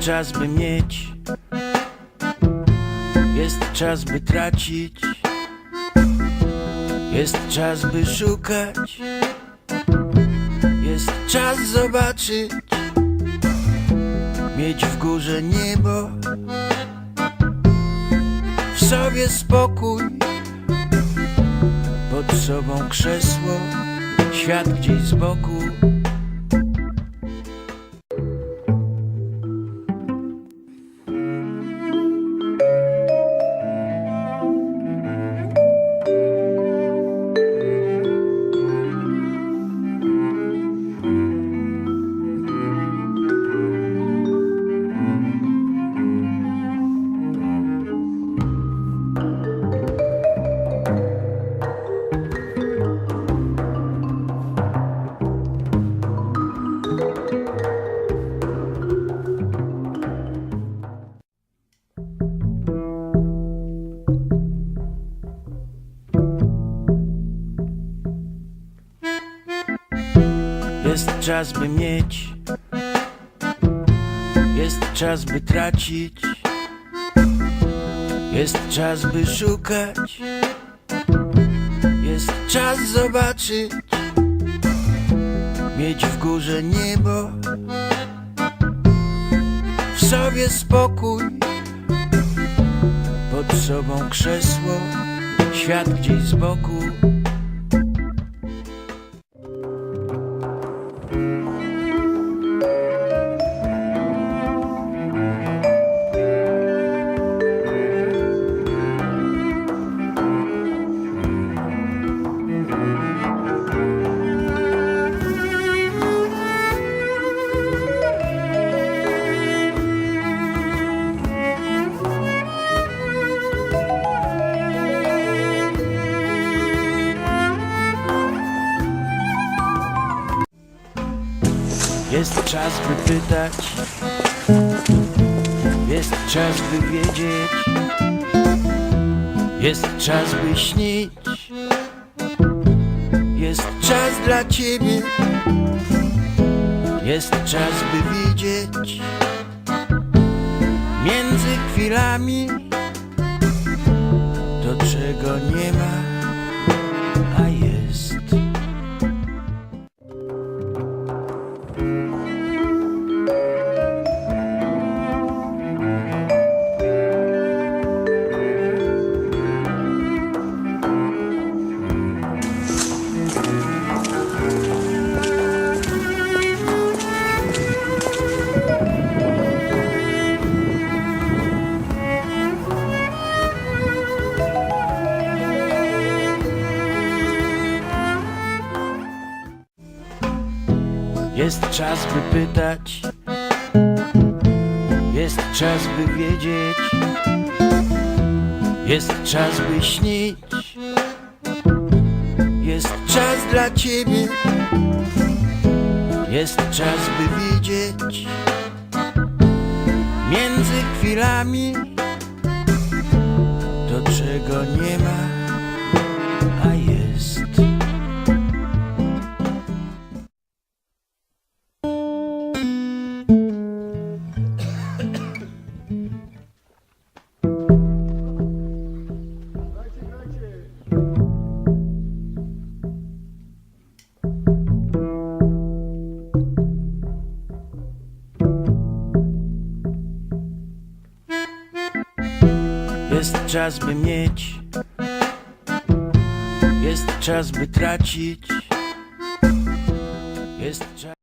czas, by mieć. Jest czas, by tracić. Jest czas, by szukać. Jest czas zobaczyć. Mieć w górze niebo. W sobie spokój. Pod sobą krzesło. Świat gdzieś z boku. Jest czas, by mieć. Jest czas, by tracić. Jest czas, by szukać. Jest czas zobaczyć. Mieć w górze niebo. W sobie spokój. Pod sobą krzesło. Świat gdzieś z boku. Jest czas, by pytać. Jest czas, by wiedzieć. Jest czas, by śnić. Jest czas dla ciebie. Jest czas, by widzieć. Między chwilami to czego nie ma, Jest czas, by pytać. Jest czas, by wiedzieć. Jest czas, by śnić. Jest czas dla ciebie. Jest czas, by widzieć. Między chwilami to czego nie ma, Jest czas, by mieć. Jest czas, by tracić. Jest czas.